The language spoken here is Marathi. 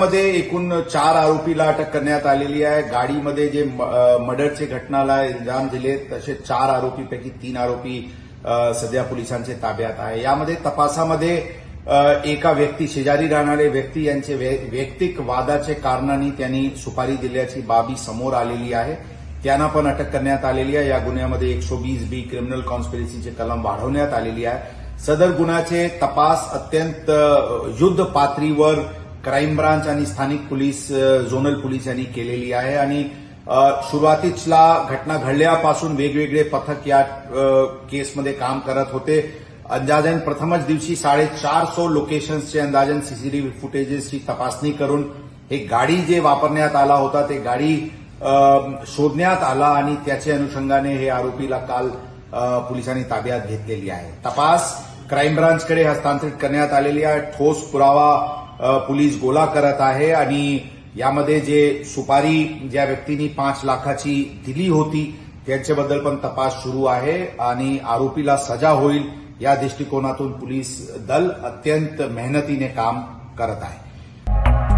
मध्ये एकूण चार आरोपीला अटक करण्यात आलेली आहे. गाडीमध्ये जे मर्डरचे घटनाला इल्जाम दिले तसे चार आरोपीपैकी तीन आरोपी सध्या पोलिसांचे ताब्यात आहे. यामध्ये तपासामध्ये एका व्यक्ती शेजारी राहणारे व्यक्ती यांचे वैयक्तिक वादाचे कारणांनी त्यांनी सुपारी दिल्याची बाबी समोर आलेली आहे. त्यांना पण अटक करण्यात आलेली आहे. या गुन्ह्यामध्ये एकशे वीस बी क्रिमिनल कॉन्स्पिरसीचे कलम वाढवण्यात आलेली आहे. सदर गुन्ह्याचे तपास अत्यंत युद्ध पातळीवर क्राईम ब्रांच आणि स्थानिक पोलीस झोनल पोलीस यांनी केलेली आहे. आणि अ, सुरुवातीला घटना घडल्यापासून वेगवेगळे पथक या केसमध्ये काम करत होते. अंदाजन प्रथमच दिवशी साडेचारसो लोकेशन्सचे अंदाजन सीसीटीव्ही फुटेजेसची तपासणी करून हे गाडी जे वापरण्यात आला होता ते गाडी शोधण्यात आला आणि त्याच्या अनुषंगाने हे आरोपीला काल पोलिसांनी ताब्यात घेतलेली आहे. तपास क्राईम ब्रांचकडे हस्तांतरित करण्यात आलेली आहे. ठोस पुरावा पोलीस गोळा करत आहे आणि यामध्ये जे सुपारी ज्या व्यक्तींनी पाच लाखाची दिली होती त्यांच्याबद्दल पण तपास सुरू आहे आणि आरोपीला सजा होईल या दृष्टिकोनातून पोलीस दल अत्यंत मेहनतीने काम करत आहे.